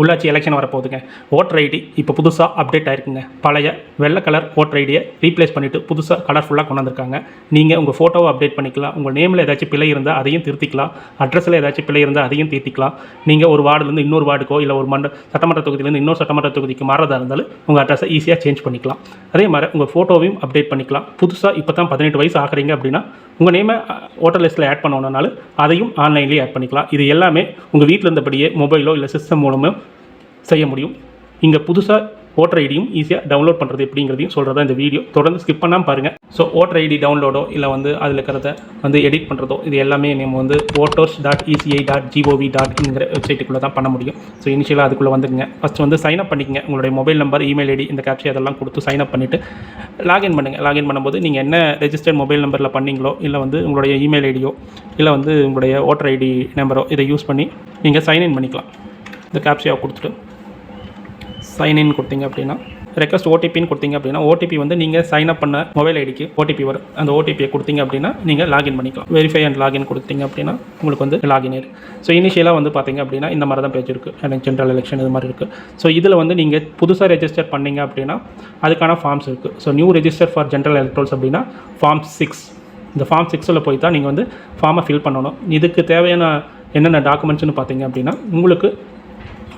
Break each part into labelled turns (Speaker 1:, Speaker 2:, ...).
Speaker 1: உள்ளாட்சி election வரப்போகுதுங்க. Voter ID இப்போ புதுசாக அப்டேட் ஆயிருக்குங்க. பழைய வெள்ளை கலர் ஓட்டர் ஐடியை ரீப்ளேஸ் பண்ணிவிட்டு புதுசாக கலர்ஃபுல்லாக கொண்டு வந்திருக்காங்க நீங்கள் உங்கள் ஃபோட்டோவை அப்டேட் பண்ணிக்கலாம். உங்கள் நேமில் ஏதாச்சும் பிழை இருந்தால் அதையும் திருத்திக்கலாம். அட்ரஸில் ஏதாச்சும் பிழை இருந்தால் அதையும் திருத்திக்கலாம். நீங்கள் ஒரு வார்டுலேருந்து இன்னொரு வார்டுக்கோ இல்லை ஒரு மண்ட சட்டமன்ற தொகுதியிலேருந்து இன்னொரு சட்டமன்ற தொகுதிக்கு மாறதாக இருந்தாலும் உங்கள் அட்ரஸை ஈஸியாக சேஞ்ச் பண்ணிக்கலாம். அதே மாதிரி உங்கள் ஃபோட்டோவையும் அப்டேட் பண்ணிக்கலாம். புதுசாக இப்போ தான் பதினெட்டு வயசு ஆகுறீங்க அப்படின்னா உங்கள் நேமை ஓட்டர் லிஸ்ட்டில் ஆட் பண்ணணுனாலும் அதையும் ஆன்லைன்லேயே ஆட் பண்ணிக்கலாம். இது எல்லாமே உங்கள் வீட்டில் இருந்தபடியே மொபைலோ இல்லை சிஸ்டம் மூலமோ செய்ய முடியும். இங்கே புதுசாக ஓட்டர் ஐடியும் ஈஸியாக டவுன்லோட் பண்ணுறது எப்படிங்கிறதையும் சொல்கிறதா இந்த வீடியோ தொடர்ந்து ஸ்கிப் பண்ணாமல் பாருங்கள் ஸோ ஓட்டர் ஐடி டவுன்லோடோ இல்லை வந்து அதில் இருக்கிறத வந்து எடிட் பண்ணுறதோ இது எல்லாமே நம்ம வந்து voters dot ECI dot gov dot இங்கிற வெப்சைட்டுக்குள்ளே தான் பண்ண முடியும். ஸோ இனிஷியலாக அதுக்குள்ளே வந்துங்க ஃபஸ்ட் வந்து சைன் அப் பண்ணிக்கங்க. உங்களுடைய மொபைல் நம்பர் இமெயில் ஐடி இந்த கேப்சி அதெல்லாம் கொடுத்து சைன் அப் பண்ணிவிட்டு லாகின் பண்ணுங்கள் லாகின் பண்ணும்போது நீங்கள் என்ன ரெஜிஸ்டர்ட் மொபைல் நம்பரில் பண்ணீங்களோ இல்லை வந்து உங்களுடைய இமெயில் ஐடியோ இல்லை வந்து உங்களுடைய ஓட்டர் ஐடி நம்பரோ இதை யூஸ் பண்ணி நீங்கள் சைன்இன் பண்ணிக்கலாம். இந்த கேப்சியாக கொடுத்துட்டு சைன்இன் கொடுத்தீங்க அப்படின்னா ரெக்வஸ்ட் ஓடிபின்னு கொடுத்தீங்க அப்படின்னா ஓடிபி வந்து நீங்கள் சைன் அப் பண்ண மொபைல் ஐடிக்கு ஓடிபி வரும். அந்த ஓடிபியை கொடுத்தீங்க அப்படின்னா நீங்கள் லாகின் பண்ணிக்கலாம். வெரிஃபை அண்ட் லாகின் கொடுத்தீங்க அப்படின்னா உங்களுக்கு வந்து லாகின் ஆயிரு ஸோ இனிஷியலாக வந்து பார்த்தீங்க அப்படின்னா இந்த மாதிரி தான் பேஜ் இருக்குது எனக்கு ஜென்ரல் எலெக்ஷன் இது மாதிரி இருக்குது ஸோ இதில் வந்து நீங்கள் புதுசாக ரெஜிஸ்டர் பண்ணீங்க அப்படின்னா அதுக்கான ஃபார்ம்ஸ் இருக்குது so new register for general electorals அப்படின்னா ஃபார்ம் சிக்ஸ் இந்த ஃபார்ம் சிக்ஸில் போய் தான் நீங்கள் வந்து ஃபார்மை ஃபில் பண்ணணும். இதுக்கு தேவையான என்னென்ன டாக்குமெண்ட்ஸ்னு பார்த்தீங்க அப்படின்னா உங்களுக்கு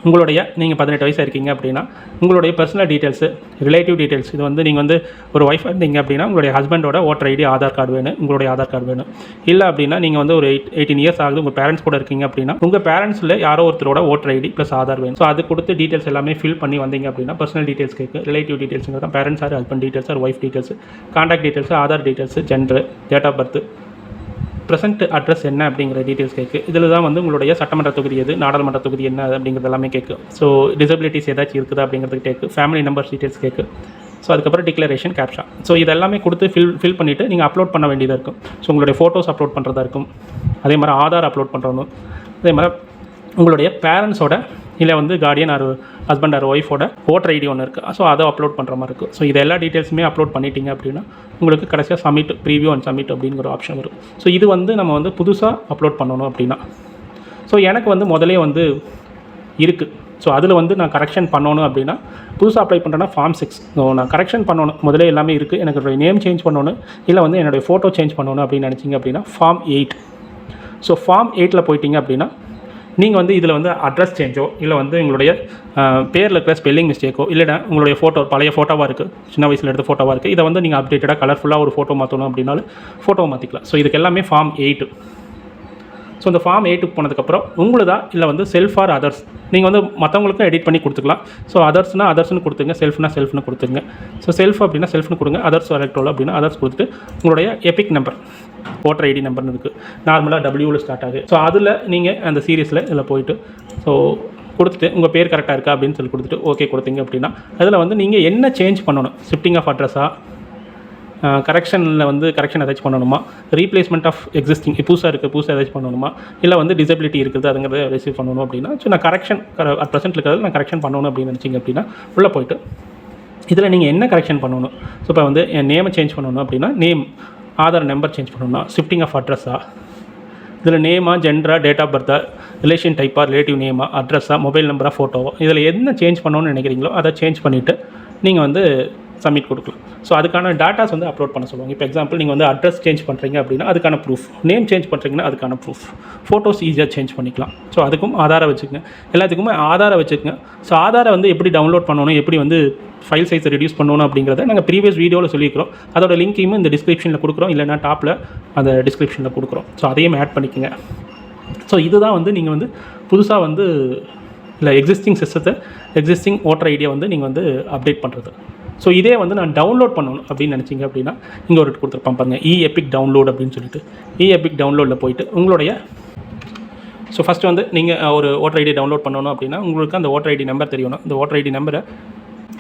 Speaker 1: உங்களுடைய நீங்கள் பதினெட்டு வயசாக இருக்கீங்க அப்படின்னா உங்களுடைய பர்சனல் டீட்டெயில்ஸு ரிலேட்டிவ் டீட்டெயில்ஸ் இது வந்து நீங்கள் வந்து ஒரு ஒய்ஃப் இருந்தீங்க அப்படின்னா உங்களுடைய ஹஸ்பண்டோட ஓட்டர் ஐடி ஆதார் கார்டு வேணும் உங்களுடைய ஆதார் கார்டு வேணும். இல்லை அப்படின்னா நீங்கள் வந்து ஒரு எயிட் எயிட்டீன் இயர்ஸ் ஆகுது உங்கள் பேரண்ட்ஸ் கூட இருக்கீங்க அப்படின்னா உங்கள் பேரண்ட்ஸில் யாரோ ஒருத்தரோட ஓட்டர் ஐடி ப்ளஸ் ஆதார் வேணும். ஸோ அது கொடுத்து டீட்டெயில்ஸ் எல்லாமே ஃபில் பண்ணி வந்தீங்க அப்படின்னா பர்சனல் டீட்டெயில்ஸ் கேட்கு relative டீட்டெயில்ஸுங்கிறது parents or husband details or wife details contact details Aadhaar details gender date of birth present address என்ன அப்படிங்கிற டீட்டெயில்ஸ் கேட்கு இதில் தான் வந்து உங்களுடைய சட்டமன்ற தொகுதி எது நாடாளுமன்ற தொகுதி என்ன அப்படிங்கிறது எல்லாமே கேட்கும் ஸோ டிசபிலிட்டிஸ் ஏதாச்சும் இருக்குதா அப்படிங்கிறது கேட்கு ஃபேமிலி நம்பர்ஸ் டீட்டெயில்ஸ் கேட்கு ஸோ அதுக்கப்புறம் டிக்ளரேஷன் கேப்ஷா ஸோ இதெல்லாமே கொடுத்து ஃபில் ஃபில் பண்ணிவிட்டு நீங்கள் அப்லோட் பண்ண வேண்டியதாக இருக்கும். ஸோ உங்களுடைய ஃபோட்டோஸ் அப்லோட் பண்ணுறதா இருக்கும். அதே மாதிரி ஆதார் அப்லோட் பண்ணுறணும் அதே மாதிரி உங்களுடைய பேரண்ட்ஸோட இல்லை வந்து கார்டியன் ஆர் ஹஸ்பண்ட் ஆர் ஒய்ஃபோட ஓட்டர் ஐடி ஒன்று இருக்குது ஸோ அதை அப்லோட் பண்ணுற மாதிரி இருக்கும் ஸோ இது எல்லா டீட்டெயில்ஸுமே அப்லோட் பண்ணிட்டீங்க அப்படின்னா உங்களுக்கு கடைசியாக சப்மிட் ப்ரீவியூ அண்ட் சப்மிட் அப்படிங்கிற ஆப்ஷன் வரும். ஸோ இது வந்து நம்ம வந்து புதுசாக அப்லோட் பண்ணணும் அப்படின்னா. ஸோ எனக்கு வந்து முதலே வந்து இருக்குது ஸோ அதில் வந்து நான் கரெக்ஷன் பண்ணணும் அப்படின்னா புதுசாக அப்ளை பண்ணுறேன்னா ஃபார்ம் சிக்ஸ் ஸோ நான் கரெக்ஷன் பண்ணணும். முதலே எல்லாமே இருக்குது எனக்கு என்னுடைய நேம் சேஞ்ச் பண்ணணும். இல்லை வந்து என்னுடைய ஃபோட்டோ சேஞ்ச் பண்ணணும் அப்படின்னு நினச்சிங்க அப்படின்னா ஃபார்ம் எயிட் ஸோ ஃபார்ம் எயிட்டில் போயிட்டீங்க அப்படின்னா நீங்கள் வந்து இதில் வந்து அட்ரஸ் சேஞ்சோ இல்லை வந்து உங்களுடைய பேரில் இருக்கிற ஸ்பெல்லிங் மிஸ்டேக்கோ இல்லைனா உங்களுடைய ஃபோட்டோ பழைய ஃபோட்டோவாக இருக்குது சின்ன வயசில் எடுத்த ஃபோட்டோவாக இருக்குது இதை வந்து நீங்கள் அப்டேட்டடாக கலர்ஃபுல்லாக ஒரு ஃபோட்டோ மாற்றணும் அப்படின்னாலும் ஃபோட்டோ மாற்றிக்கலாம் ஸோ இதுக்கு எல்லாமே ஃபார்ம் எயிட்டு ஸோ இந்த ஃபார்ம் எயிட்டுக்கு போனதுக்கப்புறம் உங்களுதா இல்லை வந்து செல்ஃப் ஆர் அதர்ஸ் நீங்கள் வந்து மற்றவங்களுக்கும் எடிட் பண்ணி கொடுத்துக்கலாம். ஸோ அதர்ஸ்னால் அதர்ஸ்னு கொடுத்துங்க செல்ஃப்னா செல்ஃப்னு கொடுத்துங்க. ஸோ செல்ஃப் அப்படின்னா செல்ஃப்னு கொடுங்க அதர்ஸ் எலக்ட்ரோல் அப்படின்னா அதர்ஸ் கொடுத்துட்டு உங்களுடைய எபிக் நம்பர் ஓட்டர் ஐடி நம்பர்னு இருக்குது நார்மலாக டபிள்யூவில் ஸ்டார்ட் ஆகுது. ஸோ அதில் நீங்கள் அந்த சீரியஸில் இதில் போயிட்டு ஸோ கொடுத்துட்டு உங்கள் பேர் கரெக்டாக இருக்கா அப்படின்னு சொல்லி கொடுத்துட்டு ஓகே கொடுத்தீங்க அப்படின்னா அதில் வந்து நீங்கள் என்ன சேஞ்ச் பண்ணணும்? ஷிஃப்டிங் ஆஃப் அட்ரஸாக கரெக்ஷனில் வந்து கரெக்ஷன் ஏதாச்சும் பண்ணணுமா? ரீப்ளேஸ்மெண்ட் ஆஃப் எக்ஸிஸ்டிங் புதுசாக இருக்குது புதுசாக ஏதாச்சும் பண்ணணுமா? இல்லை வந்து டிசபிலிட்டி இருக்குது அதுங்கிறத ரிசீவ் பண்ணணும் அப்படின்னா ஸோ நான் கரெக்ஷன் அட் ப்ரெசென்ட் இருக்கிறது நான் கரெக்ஷன் பண்ணணும் அப்படின்னு நினச்சிங்க அப்படின்னா உள்ளே போயிட்டு இதில் நீங்கள் என்ன கரெக்ஷன் பண்ணணும்? ஸோ இப்போ வந்து என் நேமை சேஞ்ச் பண்ணணும் அப்படின்னா நேம் ஆதார் நம்பர் சேஞ்ச் பண்ணணும்னா ஷிஃப்டிங் ஆஃப் அட்ரஸா இதில் நேமா ஜென்டரா டேட் ஆஃப் பர்த்தா ரிலேஷன் டைப்பா ரிலேட்டிவ் நேமா அட்ரஸா மொபைல் நம்பரா ஃபோட்டோவா இதில் என்ன சேஞ்ச் பண்ணணும்னு நினைக்கிறீங்களோ அதை சேஞ்ச் பண்ணிவிட்டு நீங்கள் வந்து சப்மிட் கொடுக்கலாம். ஸோ அதுக்கான டேட்டாஸ் வந்து அப்லோட் பண்ண சொல்லுவாங்க. இப்போ எக்ஸாம்பிள் நீங்கள் வந்து அட்ரஸ் சேஞ்ச் பண்ணுறீங்க அப்படின்னா அதுக்கான ப்ரூஃப் நேம் சேஞ்ச் பண்ணுறீங்கன்னா அதுக்கான ப்ரூஃப் ஃபோட்டோஸ் ஈஸியாக சேஞ்ச் பண்ணிக்கலாம். ஸோ அதுக்கும் ஆதாரம் வச்சுக்கோங்க. எல்லாத்துக்குமே ஆதாரம் வச்சுக்கோங்க. ஸோ ஆதாரை வந்து எப்படி டவுன்லோட் பண்ணணும் எப்படி வந்து ஃபைல் சைஸை ரெடியூஸ் பண்ணணும் அப்படிங்கிறத நாங்கள் ப்ரீவியஸ் வீடியோவில் சொல்லியிருக்கிறோம். அதோட லிங்க்கையும் இந்த டிஸ்கிரிப்ஷனில் கொடுக்குறோம். இல்லைனா டாப்பில் அந்த டிஸ்கிரிப்ஷனில் கொடுக்குறோம். ஸோ அதையும் ஆட் பண்ணிக்கோங்க. ஸோ இதுதான் வந்து நீங்கள் வந்து புதுசாக வந்து இல்லை எக்ஸிஸ்டிங் சிஸ்டத்தை எக்ஸிஸ்டிங் ஓட்டர் ஐடியா வந்து நீங்கள் வந்து அப்டேட் பண்ணுறது ஸோ இதே வந்து நான் டவுன்லோட் பண்ணணும் அப்படின்னு நினச்சிங்க அப்படின்னா இங்கே ஒரு கொடுத்துருப்பான் பாருங்கள் இ எபிக் டவுன்லோட் அப்படின்னு சொல்லிட்டு. இ எபிக் டவுன்லோடில் போயிட்டு உங்களுடைய ஸோ ஃபஸ்ட்டு வந்து நீங்கள் ஒரு ஓட்டர் ஐடி டவுன்லோட் பண்ணணும் அப்படின்னா உங்களுக்கு அந்த ஓட்டர் ஐடி நம்பர் தெரியணும் இந்த ஓட்டர் ஐடி நம்பரை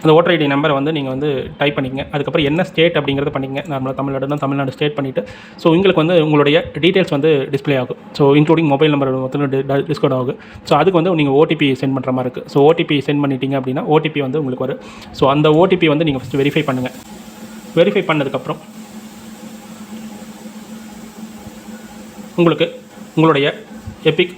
Speaker 1: அந்த ஓட்டர் ஐடி நம்பரை வந்து நீங்கள் வந்து டைப் பண்ணிக்கங்க. அதுக்கப்புறம் என்ன ஸ்டேட் அப்படிங்கிறத பண்ணிக்கங்க. நார்மலாக தமிழ்நாடு தான் தமிழ்நாடு ஸ்டேட் பண்ணிவிட்டு ஸோ உங்களுக்கு வந்து உங்களுடைய டீட்டெயில்ஸ் வந்து டிஸ்ப்ளே ஆகும். ஸோ இன்க்ளூடிங் மொபைல் நம்பர் மொத்தம் டிஸ்கவுண்ட் ஆகும் ஸோ அதுக்கு வந்து நீங்கள் ஓடிபி சென்ட் பண்ணுற மாதிரி இருக்குது ஸோ ஓடிபி சென்ட் பண்ணிட்டீங்க அப்படின்னா ஓடிபி வந்து உங்களுக்கு வரும். ஸோ அந்த ஓடிபி வந்து நீங்கள் ஃபஸ்ட்டு வெரிஃபை பண்ணுங்கள் வெரிஃபை பண்ணதுக்கப்புறம் உங்களுக்கு உங்களுடைய எபிக்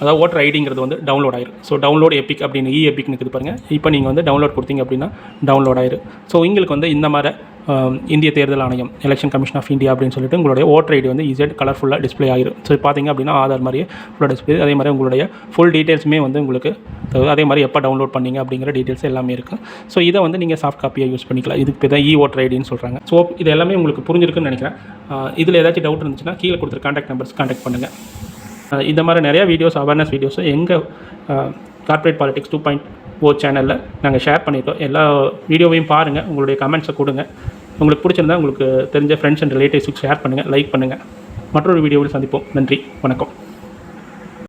Speaker 1: அதாவது ஓட்டர் ஐடிங்கிறது வந்து டவுன்லோட் ஆயிரும் ஸோ டவுன்லோட் எப்பிக் அப்படின்னு e இ எப்பிக்னு இருக்குது பாருங்கள் இப்போ நீங்கள் வந்து டவுன்லோட் கொடுத்தீங்க அப்படின்னா டவுன்லோட் ஆயிரும் ஸோ உங்களுக்கு வந்து இந்த மாதிரி இந்திய தேர்தல் ஆணையம் எலெக்ஷன் கமிஷன் ஆஃப் இந்தியா அப்படின்னு சொல்லிட்டு உங்களுடைய ஓட்டர் ஐடி வந்து ஈஸியாக கலர்ஃபுல்லாக டிஸ்ப்ளே ஆயிரும் ஸோ பார்த்தீங்க அப்படின்னா ஆதார் மாதிரியே ஃபுல்லாக டிஸ்பிளே அதே மாதிரி உங்களுடைய ஃபுல் டீட்டெயில்ஸுமே வந்து உங்களுக்கு அதாவது அதே மாதிரி எப்போ டவுன்லோட் பண்ணீங்க அப்படிங்கிற டீட்டெயில்ஸ் எல்லாமே இருக்கும் ஸோ இதை வந்து நீங்கள் சாஃப்ட் காப்பியாக யூஸ் பண்ணிக்கலாம். இதுக்கு இப்போ தான் e இ ஓட்டர் ஐடின்னு சொல்கிறாங்க ஸோ இது எல்லாமே உங்களுக்கு புரிஞ்சிருக்குன்னு நினைக்கிறேன். இதில் ஏதாச்சும் டவுட் இருந்துச்சுன்னா கீழே கொடுத்துரு கான்டாக்ட் நம்பர்ஸ் கான்டாக்ட் பண்ணுங்கள் இந்த மாதிரி நிறையா வீடியோஸ் அவேர்னஸ் வீடியோஸ் எங்கள் corporate politics two point O சேனலில் நாங்கள் ஷேர் பண்ணியிருக்கோம். எல்லா வீடியோவையும் பாருங்கள் உங்களுடைய கமெண்ட்ஸை கொடுங்க. உங்களுக்கு பிடிச்சிருந்தா உங்களுக்கு தெரிஞ்ச ஃப்ரெண்ட்ஸ் அண்ட் ரிலேட்டிவ்ஸுக்கு ஷேர் பண்ணுங்கள் லைக் பண்ணுங்கள் மற்றொரு வீடியோவில் சந்திப்போம். நன்றி. வணக்கம்.